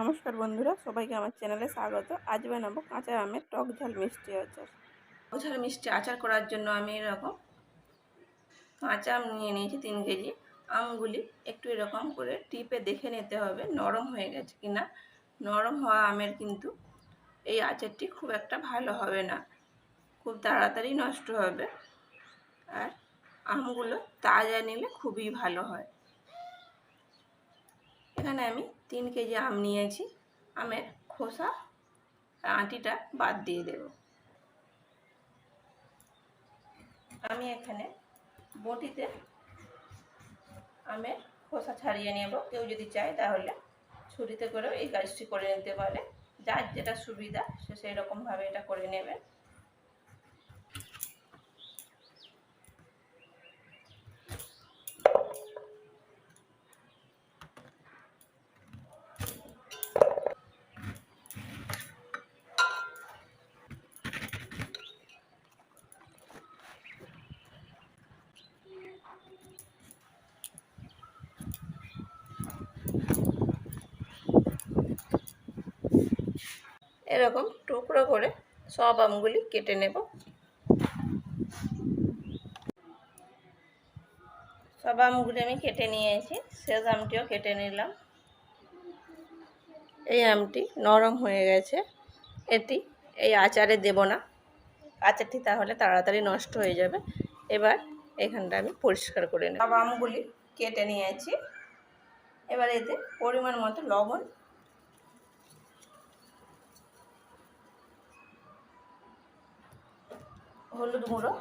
নমস্কার বন্ধুরা, সবাইকে আমার চ্যানেলে স্বাগত। আজ বানাবো কাঁচা আমের টক ঝাল মিষ্টি আচার। টক ঝাল মিষ্টি আচার করার জন্য আমি এরকম কাঁচা আম নিয়ে নিয়েছি তিন কেজি। আমগুলি একটু এরকম করে টিপে দেখে নিতে হবে, নরম হয়ে গেছে কিনা নরম হওয়া আমের কিন্তু এই আচারটি খুব একটা ভালো হবে না। খুব তাড়াতাড়ি নষ্ট হবে। আর আমগুলো তাজা নিলে খুবই ভালো হয়। এখানে আমি তিন কেজি আম নিয়েছি। আমের খোসা, আঁটিটা বাদ দিয়ে দেব। আমি এখানে বটিতে আমের খোসা ছাড়িয়ে নেব। কেউ যদি চায় তাহলে ছুরিতে করেও এই কাজটি করে নিতে পারে। যার যেটা সুবিধা, সে সেই রকমভাবে এটা করে নেবে। এরকম টুকরো করে সব আমগুলি কেটে নেব। সব আমগুলি আমি কেটে নিয়েছি শেষ আমটিও কেটে নিলাম। এই আমটি নরম হয়ে গেছে, এটি এই আচারে দেব না। আচারটি তাহলে তাড়াতাড়ি নষ্ট হয়ে যাবে। এবার এখানটা আমি পরিষ্কার করে নেব। সব আমগুলি কেটে নিয়েছি। এবার এতে পরিমাণ মতো লবণ হলুদ গুঁড়ো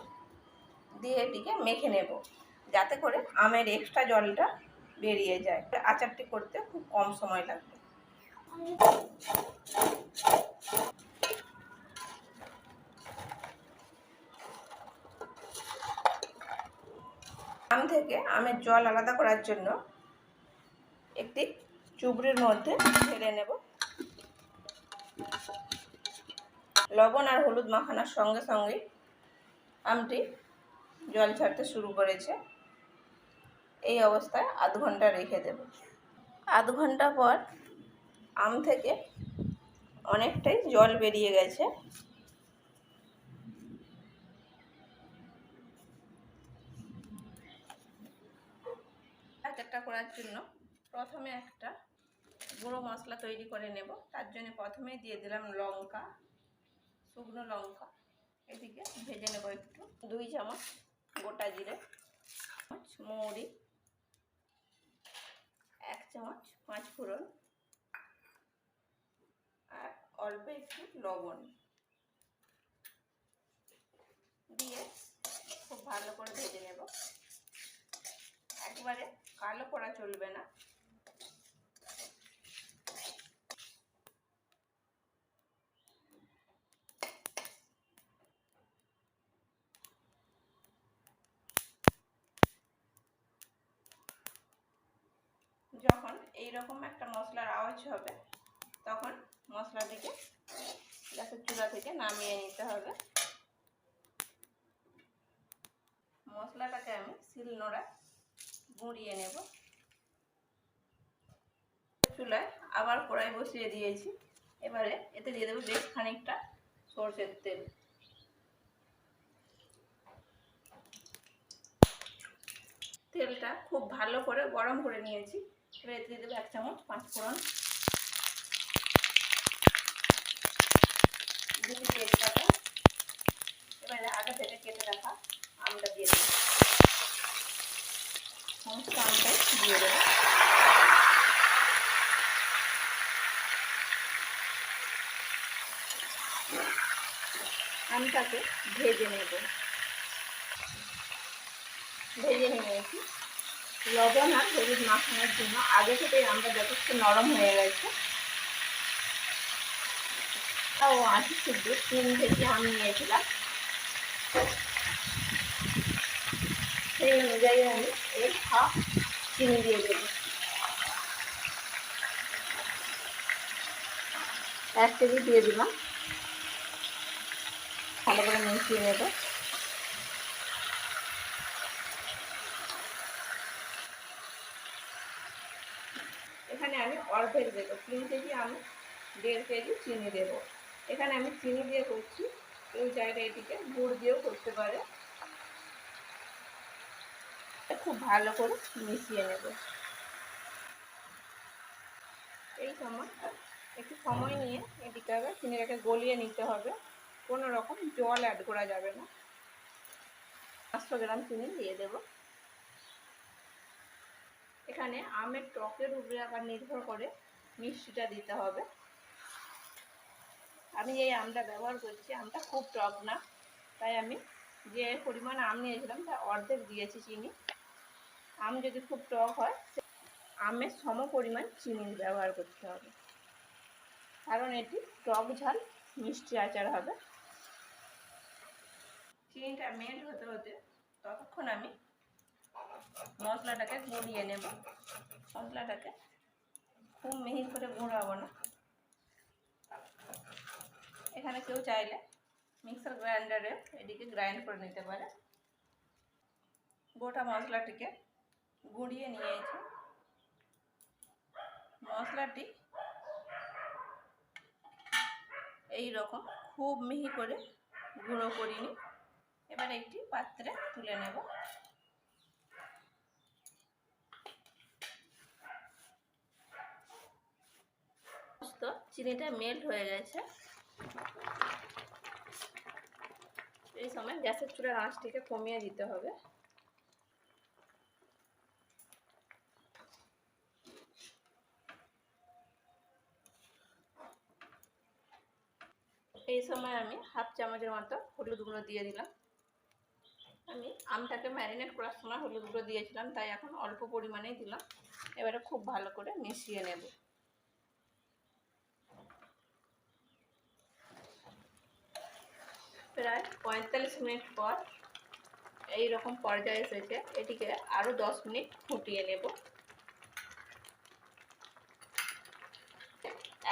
দিয়ে এটিকে মেখে নেব, যাতে করে আমের এক্সট্রা জলটা বেরিয়ে যায়। আচারটি করতে খুব কম সময় লাগবে। আম থেকে আমের জল আলাদা করার জন্য একটি চুবড়ির মধ্যে ঢেলে নেব। লবণ আর হলুদ মাখানোর সঙ্গে সঙ্গে আমটি জল ছাড়তে শুরু করেছে। এই অবস্থায় আধ ঘণ্টা রেখে দেব। আধ ঘণ্টা পর আম থেকে অনেকটাই জল বেরিয়ে গেছে। একটা করার জন্য প্রথমে একটা গুঁড়ো মশলা তৈরি করে নেব। তার জন্য প্রথমেই দিয়ে দিলাম লঙ্কা, শুকনো লঙ্কা। এদিকে ভেজে নেব একটু। দুই চামচ গোটা জিরে চামচ মৌরি, এক চামচ পাঁচ ফোড়ন আর অল্প একটু লবণ দিয়ে খুব ভালো করে ভেজে নেব। একবারে কালো করা চলবে না যখন এই রকম একটা আওয়াজ হবে। তখন মশলাটিকে গ্যাসের চুলা থেকে নামিয়ে নিতে হবে। মশলাটাকে আমি শিলনোড়া গুঁড়িয়ে নেব। চুলায় আবার কড়াই বসিয়ে দিয়েছি। এবারে এতে দিয়ে দেবো বেশ খানিকটা সর্ষের তেল। তেলটা খুব ভালো করে গরম করে নিয়েছি। এবার এতে দিয়ে দেবো এক চামচ পাঁচ দুটি তেজপাতা এবারে আগে থেকে কেটে রাখা আমটা দিয়ে দেবো সমস্ত আমটাই দিয়ে দেবো আমটাকে ভেজে নেব। ভেজে নিয়েছি। লবণ আর হলুদ মাখানোর জন্য। আগে থেকেই আমরা যথেষ্ট নরম হয়ে গেছে। ও আশি শুদ্ধ তিন কেজি আম নিয়েছিলাম। সেই অনুযায়ী আমি এই হাফ চিনি দিয়ে দেবো। এক কেজি দিয়ে দিলাম। ভালো করে মিশিয়ে নেব। এখানে আমি অর্ধেক দেবো। তিন কেজি আমি দেড় কেজি চিনি দেবো। এখানে আমি চিনি দিয়ে করছি। কেউ চাইলে এটিকে গুড় দিয়েও করতে পারে। খুব ভালো করে মিশিয়ে নেব। এই সময় একটু সময় নিয়ে এটিকে আবার চিনিটাকে গলিয়ে নিতে হবে। কোনো রকম জল অ্যাড করা যাবে না। পাঁচশো গ্রাম চিনি দিয়ে দেব। এখানে আমের টকের উপরে আবার নির্ভর করে মিষ্টিটা দিতে হবে। আমি এই আমটা ব্যবহার করছি, আমটা খুব টক না। তাই আমি যে পরিমাণ আম নিয়েছিলাম তা অর্ধেক দিয়েছি চিনি। আম যদি খুব টক হয় আমের সম পরিমাণ চিনি ব্যবহার করতে হবে। কারণ এটি টক ঝাল, মিষ্টি আচার হবে। চিনিটা মেল্ট হতে হতে ততক্ষণ আমি মশলাটাকে গুঁড়িয়ে নেব। মশলাটাকে খুব মিহি করে গুঁড়াবো না। এখানে কেউ চাইলে মিক্সার গ্রাইন্ডারে এদিকে গ্রাইন্ড করে নিতে পারে। গোটা মশলাটিকে গুঁড়িয়ে নিয়েছি। মশলাটি এই রকম খুব মিহি করে গুঁড়ো করিনি। এবার একটি পাত্রে তুলে নেব। চিনিটা মেল্ট হয়ে গেছে। এই সময় গ্যাসের চুলার আঁচটিকে কমিয়ে দিতে হবে। এই সময় আমি হাফ চামচের মতো হলুদ গুঁড়ো দিয়ে দিলাম। আমি আমটাকে ম্যারিনেট করার সময় হলুদ গুঁড়ো দিয়েছিলাম, তাই এখন অল্প পরিমাণেই দিলাম। এবারে খুব ভালো করে মিশিয়ে নেব। প্রায় পঁয়তাল্লিশ মিনিট পর এই রকম পর্যায়ে এসেছে। এটিকে আরও দশ মিনিট ফুটিয়ে নেব।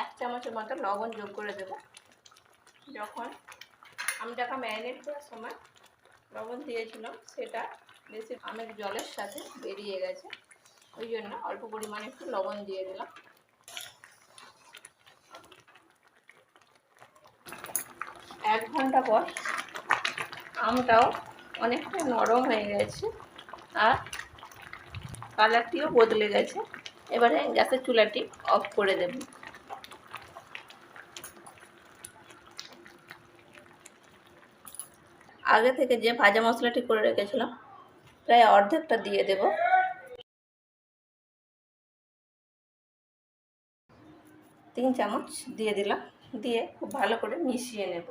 এক চামচের মতো লবণ যোগ করে দেব। যখন আমি আমটাকে ম্যারিনেট করার সময় লবণ দিয়েছিলাম, সেটা বেশি আমের জলের সাথে বেরিয়ে গেছে। ওই জন্য অল্প পরিমাণে একটু লবণ দিয়ে দিলাম। এক ঘণ্টা পর আমটাও অনেকটা নরম হয়ে গেছে আর কালারটিও বদলে গেছে। এবারে গ্যাসের চুলাটি অফ করে দেব। আগে থেকে যে ভাজা মশলাটি করে রেখেছিলাম, প্রায় অর্ধেকটা দিয়ে দেব। তিন চামচ দিয়ে দিলাম, দিয়ে খুব ভালো করে মিশিয়ে নেব।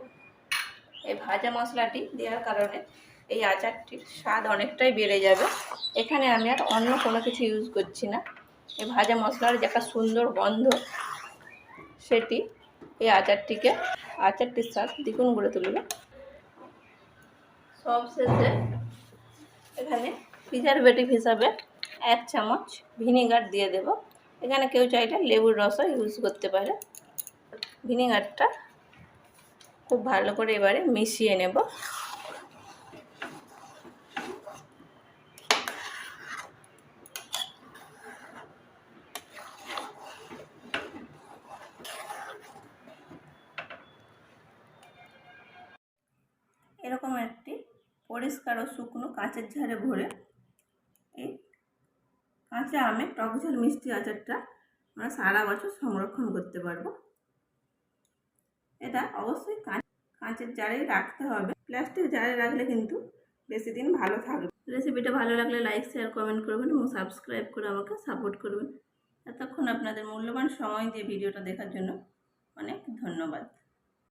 এই ভাজা মশলাটি দেওয়ার কারণে এই আচারটির স্বাদ অনেকটাই বেড়ে যাবে। এখানে আমি আর অন্য কোনো কিছু ইউজ করছি না। এই ভাজা মশলার যে একটা সুন্দর গন্ধ, সেটি এই আচারটিকে, আচারটির স্বাদ দ্বিগুণ করে তুলবে। সব শেষে এখানে প্রিজারভেটিভ হিসাবে এক চামচ ভিনেগার দিয়ে দেব। এখানে কেউ চাইলে লেবুর রসও ইউজ করতে পারে। ভিনেগারটা খুব ভালো করে এবারে মিশিয়ে নেব। এরকম একটি পরিষ্কার ও শুকনো কাঁচের ঝাড়ে ভরে এই কাঁচা আমে টক ঝাল মিষ্টি আচারটা আমরা সারা বছর সংরক্ষণ করতে পারব। এটা অবশ্যই কাঁচের জারে রাখতে হবে। প্লাস্টিক জারে রাখলে কিন্তু বেশি দিন ভালো থাকবে। রেসিপিটা ভালো লাগলে লাইক শেয়ার কমেন্ট করবেন এবং সাবস্ক্রাইব করে আমাকে সাপোর্ট করবেন। এতক্ষণ আপনাদের মূল্যবান সময় দিয়ে ভিডিওটা দেখার জন্য অনেক ধন্যবাদ।